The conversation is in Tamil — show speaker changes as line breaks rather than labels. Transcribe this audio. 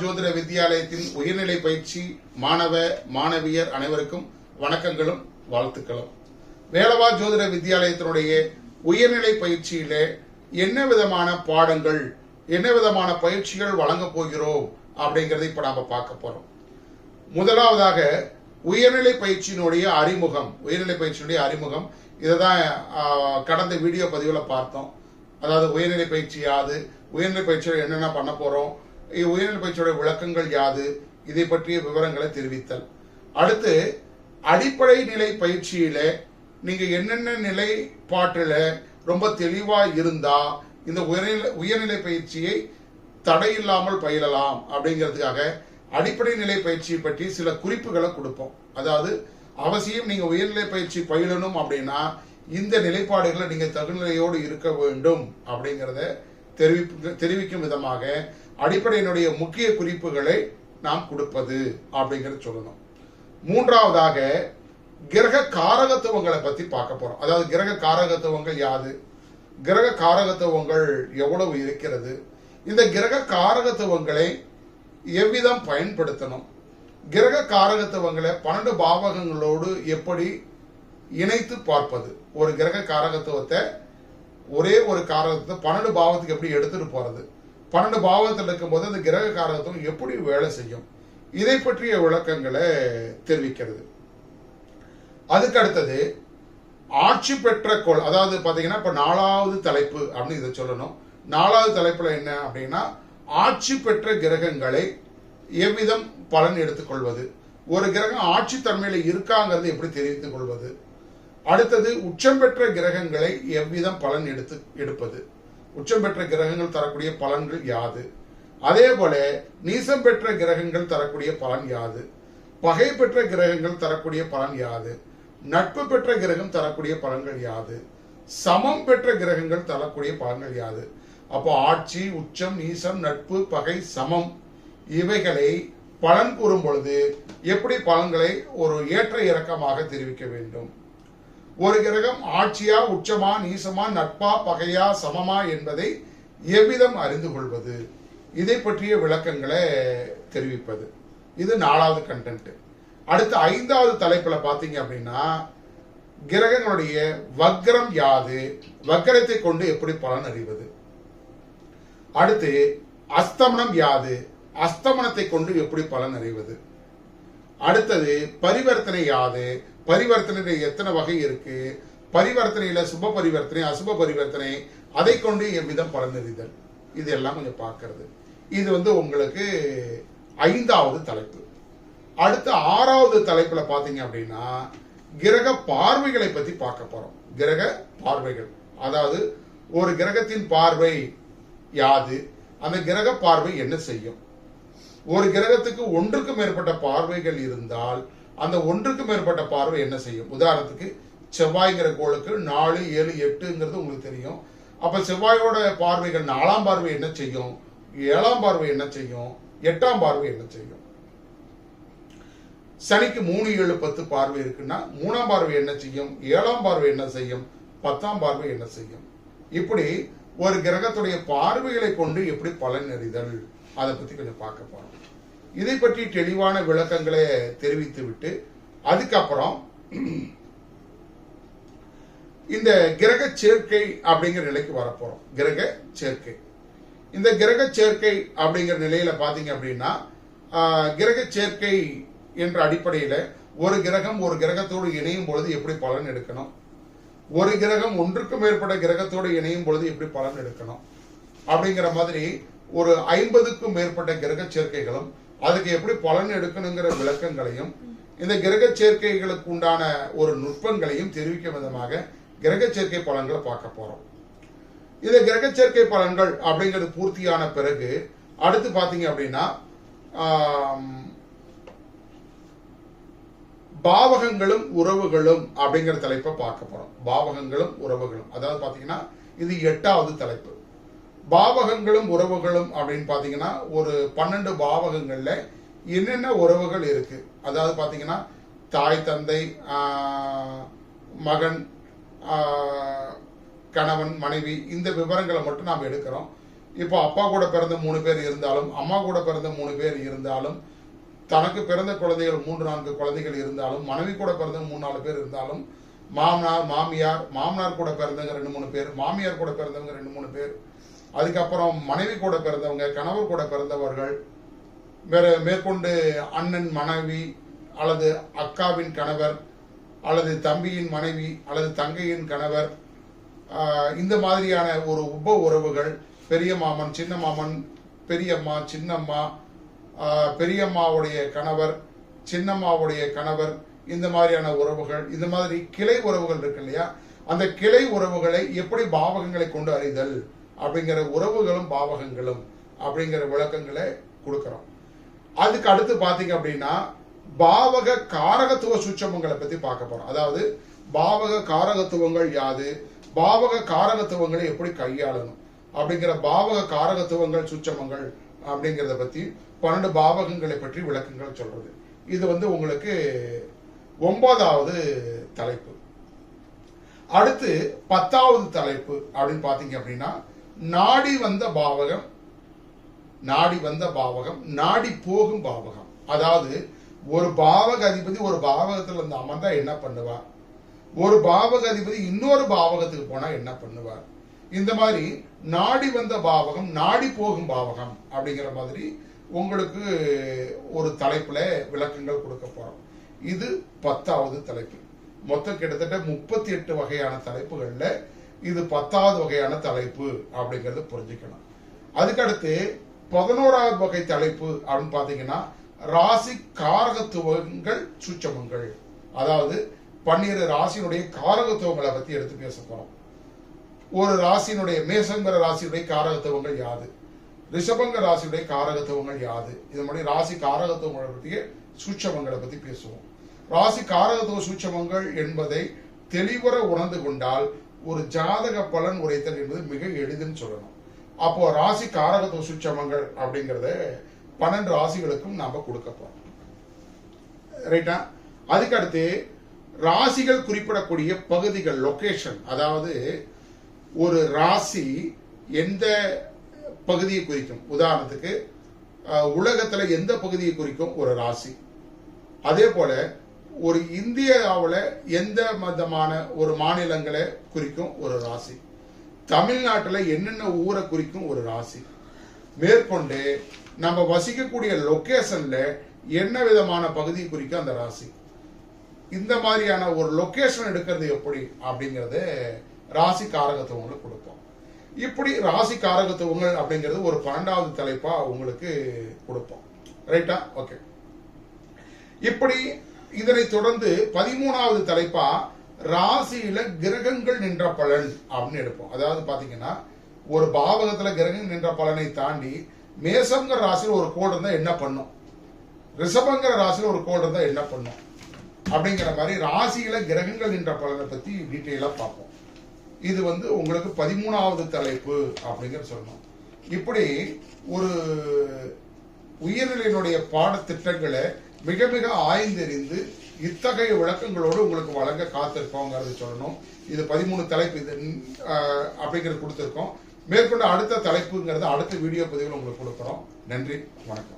ஜோதிட வித்யாலயத்தின் உயர்நிலை பயிற்சி மாணவ மாணவியர் அனைவருக்கும் வணக்கங்களும் வாழ்த்துக்களும். வேலவா ஜோதிட வித்யாலயத்தினுடைய உயர்நிலை பயிற்சியிலே என்ன விதமான பாடங்கள் என்ன விதமான பயிற்சிகள் வழங்க போகிறோம் அப்படிங்கறத இப்ப நாம பார்க்க போறோம். முதலாவதாக உயர்நிலை பயிற்சியினுடைய அறிமுகம் உயர்நிலை பயிற்சியினுடைய அறிமுகம். இதை தான் கடந்த வீடியோ பதிவில் பார்த்தோம். அதாவது உயர்நிலை பயிற்சி யாது உயர்நிலை பயிற்சியில் என்னென்ன பண்ண போறோம் இ- உயர்நிலை பயிற்சியோட விளக்கங்கள் யாது? இதை பற்றிய விவரங்களை தெரிவித்தல். அடுத்து அடிப்படை நிலை பயிற்சியில நீங்க என்னென்ன நிலைப்பாட்டுல ரொம்ப தெளிவா இருந்தா இந்த உயர்நிலை உயர்நிலை பயிற்சியை தடையில்லாமல் பயிலலாம் அப்படிங்கிறதுக்காக அடிப்படை நிலை பயிற்சியை பற்றி சில குறிப்புகளை கொடுப்போம். அதாவது அவசியம் நீங்க உயர்நிலை பயிற்சி பயிலணும் அப்படின்னா இந்த நிலைப்பாடுகளை நீங்க தகுநிலையோடு இருக்க வேண்டும் அப்படிங்கிறத தெரிவிப்பு தெரிவிக்கும் விதமாக அடிப்படையினுடைய முக்கிய குறிப்புகளை நாம் கொடுப்பது அப்படிங்கிறத சொல்லணும். மூன்றாவதாக கிரக காரகத்துவங்களை பத்தி பார்க்க போறோம். அதாவது கிரக காரகத்துவங்கள் யாது? கிரக காரகத்துவங்கள் எவ்வளவு இருக்கிறது? இந்த கிரக காரகத்துவங்களை எவ்விதம் பயன்படுத்தணும்? கிரக காரகத்துவங்களை பன்னெண்டு பாவகங்களோடு எப்படி இணைத்து பார்ப்பது? ஒரு கிரக காரகத்துவத்தை ஒரே ஒரு காரகத்தை பன்னெண்டு பாவத்துக்கு எப்படி எடுத்துட்டு போறது? பன்னெண்டு பாவத்தில் இருக்கும்போது அந்த கிரக காரகத்துவம் எப்படி வேலை செய்யும்? இதை பற்றிய விளக்கங்களை தெரிவிக்கிறது. அதுக்கு அடுத்தது ஆட்சி பெற்ற கொள் அதாவது பார்த்தீங்கன்னா இப்போ நாலாவது தலைப்பு அப்படின்னு இதை சொல்லணும். நாலாவது தலைப்பில் என்ன அப்படின்னா ஆட்சி பெற்ற கிரகங்களை எவ்விதம் பலன் எடுத்துக்கொள்வது? ஒரு கிரகம் ஆட்சி தன்மையில் இருக்காங்கிறது எப்படி தெரிவித்துக் கொள்வது? அடுத்தது உச்சம் பெற்ற கிரகங்களை எவ்விதம் பலன் எடுத்து எடுப்பது? உச்சம் பெற்ற கிரகங்கள் தரக்கூடிய பலன்கள் யாது? அதே போல நீசம் பெற்ற கிரகங்கள் தரக்கூடிய பலன் யாது? பகை பெற்ற கிரகங்கள் தரக்கூடிய பலன் யாது? நட்பு பெற்ற கிரகம் தரக்கூடிய பலன்கள் யாது? சமம் பெற்ற கிரகங்கள் தரக்கூடிய பலன்கள் யாது? அப்போ ஆட்சி உச்சம் நீசம் நட்பு பகை சமம் இவைகளை பலன் கூறும் பொழுது எப்படி பலன்களை ஒரு ஏற்ற இறக்கமாக தெரிவிக்க வேண்டும்? ஒரு கிரகம் ஆட்சியா உச்சமா நீசமா நட்பா பகையா சமமா என்பதை எவ்விதம் அறிந்து கொள்வது? இதை பற்றிய விளக்கங்களை தெரிவிப்பது. இது நாலாவது கண்டென்ட் அடுத்து ஐந்தாவது தலைப்பில் பார்த்தீங்க அப்படின்னா கிரகங்களுடைய வக்ரம் யாது? வக்ரத்தை கொண்டு எப்படி பலன் அறிவது? அடுத்து அஸ்தமனம் யாது? அஸ்தமனத்தை கொண்டு எப்படி பலன் அறிவது? அடுத்தது பரிவர்த்தனை யாது? பரிவர்த்தனையில எத்தனை வகை இருக்கு? பரிவர்த்தனையில சுப பரிவர்த்தனை அசுப பரிவர்த்தனை அதை கொண்டு எவ்விதம் பலனறிதல் இது எல்லாம் கொஞ்சம் பார்க்கறது. இது வந்து உங்களுக்கு ஐந்தாவது தலைப்பு. அடுத்த ஆறாவது தலைப்புல பாத்தீங்க அப்படின்னா கிரக பார்வைகளை பத்தி பார்க்க போறோம். கிரக பார்வைகள். அதாவது ஒரு கிரகத்தின் பார்வை யாது? அந்த கிரக பார்வை என்ன செய்யும்? ஒரு கிரகத்துக்கு ஒன்றுக்கு மேற்பட்ட பார்வைகள் இருந்தால் அந்த ஒன்றுக்கு மேற்பட்ட பார்வை என்ன செய்யும்? உதாரணத்துக்கு செவ்வாய்ங்கிற கோளுக்கு நாலு ஏழு எட்டுங்கிறது உங்களுக்கு தெரியும். அப்ப செவ்வாயோட பார்வைகள் நாலாம் பார்வை என்ன செய்யும்? ஏழாம் பார்வை என்ன செய்யும்? எட்டாம் பார்வை என்ன செய்யும்? சனிக்கு மூணு ஏழு பத்து பார்வை இருக்குன்னா மூணாம் பார்வை என்ன செய்யும்? ஏழாம் பார்வை என்ன செய்யும்? பத்தாம் பார்வை என்ன செய்யும்? இப்படி ஒரு கிரகத்துடைய பார்வைகளை கொண்டு எப்படி பலன் அறிதல் அதை பத்தி கொஞ்சம் பார்க்க போறோம். இதை பற்றி தெளிவான விளக்கங்களை தெரிவித்துவிட்டு அதுக்கப்புறம் இந்த கிரக சேர்க்கை அப்படிங்கிற நிலைக்கு வரப்போறோம். கிரக சேர்க்கை. இந்த கிரக சேர்க்கை அப்படிங்கிற நிலையில பாத்தீங்க அப்படின்னா கிரக சேர்க்கை என்ற அடிப்படையில ஒரு கிரகம் ஒரு கிரகத்தோடு இணையும் பொழுது எப்படி பலன் எடுக்கணும்? ஒரு கிரகம் ஒன்றுக்கும் மேற்பட்ட கிரகத்தோடு இணையும் பொழுது எப்படி பலன் எடுக்கணும்? அப்படிங்கிற மாதிரி ஒரு ஐம்பதுக்கும் மேற்பட்ட கிரக சேர்க்கைகளும் அதுக்கு எப்படி பலன் எடுக்கணுங்கிற விளக்கங்களையும் இந்த கிரக சேர்க்கைகளுக்கு உண்டான ஒரு நுட்பங்களையும் தெரிவிக்கும் விதமாக கிரக சேர்க்கை பலன்களை பார்க்க போறோம். இந்த கிரக சேர்க்கை பலன்கள் அப்படிங்கிறது பூர்த்தியான பிறகு அடுத்து பாத்தீங்க அப்படின்னா பாவகங்களும் உறவுகளும் அப்படிங்கிற தலைப்பை பார்க்க போறோம். பாவகங்களும் உறவுகளும். அதாவது பாத்தீங்கன்னா இது எட்டாவது தலைப்பு. பாவகங்களும் உறவுகளும் அப்படின்னு பார்த்தீங்கன்னா ஒரு பன்னெண்டு பாவகங்களில் என்னென்ன உறவுகள் இருக்கு? அதாவது பார்த்தீங்கன்னா தாய் தந்தை மகன் கணவன் மனைவி இந்த விவரங்களை மட்டும் நாம் எடுக்கிறோம். இப்போ அப்பா கூட பிறந்த மூணு பேர் இருந்தாலும் அம்மா கூட பிறந்த மூணு பேர் இருந்தாலும் தனக்கு பிறந்த குழந்தைகள் மூன்று நான்கு குழந்தைகள் இருந்தாலும் மனைவி கூட பிறந்த மூணு நாலு பேர் இருந்தாலும் மாமனார் மாமியார் மாமனார் கூட பிறந்தவங்க ரெண்டு மூணு பேர் மாமியார் கூட பிறந்தவங்க ரெண்டு மூணு பேர் அதுக்கப்புறம் மனைவி கூட பிறந்தவங்க கணவர் கூட பிறந்தவர்கள் மேற மேற்கொண்டு அண்ணன் மனைவி அல்லது அக்காவின் கணவர் அல்லது தம்பியின் மனைவி அல்லது தங்கையின் கணவர் இந்த மாதிரியான ஒரு உப உறவுகள் பெரிய மாமன் சின்ன மாமன் பெரியம்மா சின்னம்மா பெரியம்மாவுடைய கணவர் சின்னம்மாவுடைய கணவர் இந்த மாதிரியான உறவுகள் இந்த மாதிரி கிளை உறவுகள் இருக்கு இல்லையா? அந்த கிளை உறவுகளை எப்படி பாவகங்களை கொண்டு அறிதல்? அப்படிங்கிற உறவுகளும் பாவகங்களும் அப்படிங்கிற விளக்கங்களை கொடுக்குறோம். அதுக்கு அடுத்து பார்த்தீங்க அப்படின்னா பாவக காரகத்துவ சூட்சமங்களை பற்றி பார்க்க போகிறோம் அதாவது பாவக காரகத்துவங்கள் யாது? பாவக காரகத்துவங்களை எப்படி கையாளணும்? அப்படிங்கிற பாவக காரகத்துவங்கள் சூட்சமங்கள் அப்படிங்கிறத பற்றி பன்னெண்டு பாவகங்களை பற்றி விளக்கங்கள் சொல்றது. இது வந்து உங்களுக்கு ஒன்பதாவது தலைப்பு. அடுத்து பத்தாவது தலைப்பு அப்படின்னு பார்த்தீங்க அப்படின்னா நாடி வந்த பாவகம் நாடி வந்த பாவகம் நாடி போகும் பாவகம். அதாவது ஒரு பாவக அதிபதி ஒரு பாவகத்தில் இருந்து அமர்ந்தா என்ன பண்ணுவார்? ஒரு பாவக அதிபதி இன்னொரு பாவகத்துக்கு போனா என்ன பண்ணுவார்? இந்த மாதிரி நாடி வந்த பாவகம் நாடி போகும் பாவகம் அப்படிங்கிற மாதிரி உங்களுக்கு ஒரு தலைப்புல விளக்கங்கள் கொடுக்க போறோம். இது பத்தாவது தலைப்பு. மொத்தம் கிட்டத்தட்ட முப்பத்தி எட்டு வகையான தலைப்புகள்ல இது பத்தாவது வகையான தலைப்பு அப்படிங்கறத புரிஞ்சுக்கணும். அதுக்கடுத்து பதினோராவது வகை தலைப்பு அப்படின்னு பாத்தீங்கன்னா ராசி காரகத்துவங்கள் சூட்சமங்கள். அதாவது பன்னிரு ராசியினுடைய காரகத்துவங்களை பத்தி எடுத்து பேச போறோம். ஒரு ராசியினுடைய மேசங்கிற ராசியுடைய காரகத்துவங்கள் யாது? ரிஷபங்க ராசியுடைய காரகத்துவங்கள் யாது? இது மாதிரி ராசி காரகத்துவங்களை பற்றிய சூட்சமங்களை பத்தி பேசுவோம். ராசி காரகத்துவ சூட்சமங்கள் என்பதை தெளிவுற உணர்ந்து கொண்டால் ஒரு ஜாதக பலன் உரைத்தல் என்பது மிக எளிதுன்னு சொல்லணும். அப்போ ராசி காரக தோசுச்சமங்கள் அப்படிங்கறத பன்னெண்டு ராசிகளுக்கும் நாம கொடுக்க போறோம். ரைட்டா அதுக்கு அடுத்து ராசிகள் குறிப்பிடக்கூடிய பகுதிகள் லொகேஷன் அதாவது ஒரு ராசி எந்த பகுதியை குறிக்கும்? உதாரணத்துக்கு உலகத்துல எந்த பகுதியை குறிக்கும்? ஒரு ராசி. அதே போல ஒரு இந்தியாவில் எந்த மதமான ஒரு மாநிலங்களை குறிக்கும் ஒரு ராசி? தமிழ்நாட்டில் என்னென்ன ஊரை குறிக்கும் ஒரு ராசி? மேற்கொண்டு நம்ம வசிக்கக்கூடிய லொக்கேஷனில் என்ன விதமான பகுதி குறிக்கும் அந்த ராசி? இந்த மாதிரியான ஒரு லொக்கேஷன் எடுக்கிறது எப்படி? அப்படிங்கிறத ராசி காரகத்துவங்களை கொடுப்போம். இப்படி ராசி காரகத்துவங்கள் அப்படிங்கிறது ஒரு பன்னெண்டாவது தலைப்பா உங்களுக்கு கொடுப்போம். ரைட்டா ஓகே இப்படி இதனை தொடர்ந்து பதிமூணாவது தலைப்பா ராசியில கிரகங்கள் நின்ற பலன் அப்படின்னு எடுப்போம். அதாவது பாத்தீங்கன்னா ஒரு பாவகத்துல கிரகங்கள் நின்ற பலனை தாண்டி மேசங்கிற ராசியில் ஒரு கோடு இருந்தா என்ன பண்ணும்? ரிஷபங்கிற ராசியில் ஒரு கோடு இருந்தா என்ன பண்ணும்? அப்படிங்கிற மாதிரி ராசியில கிரகங்கள் நின்ற பலனை பத்தி டீட்டெயிலா பார்ப்போம். இது வந்து உங்களுக்கு பதிமூணாவது தலைப்பு அப்படிங்கிற சொல்லணும். இப்படி ஒரு உயர்நிலையினுடைய பாடத்திட்டங்களை மிக மிக ஆய்ந்தெறிந்து இத்தகைய விளக்கங்களோடு உங்களுக்கு வழங்க காத்திருக்கோங்கிறது சொல்லணும். இது பதிமூணு தலைப்பு இது அப்படிங்கிறது கொடுத்துருக்கோம். மேற்கொண்டு அடுத்த தலைப்புங்கிறது அடுத்த வீடியோ பதிவில் உங்களுக்கு கொடுக்குறோம். நன்றி வணக்கம்.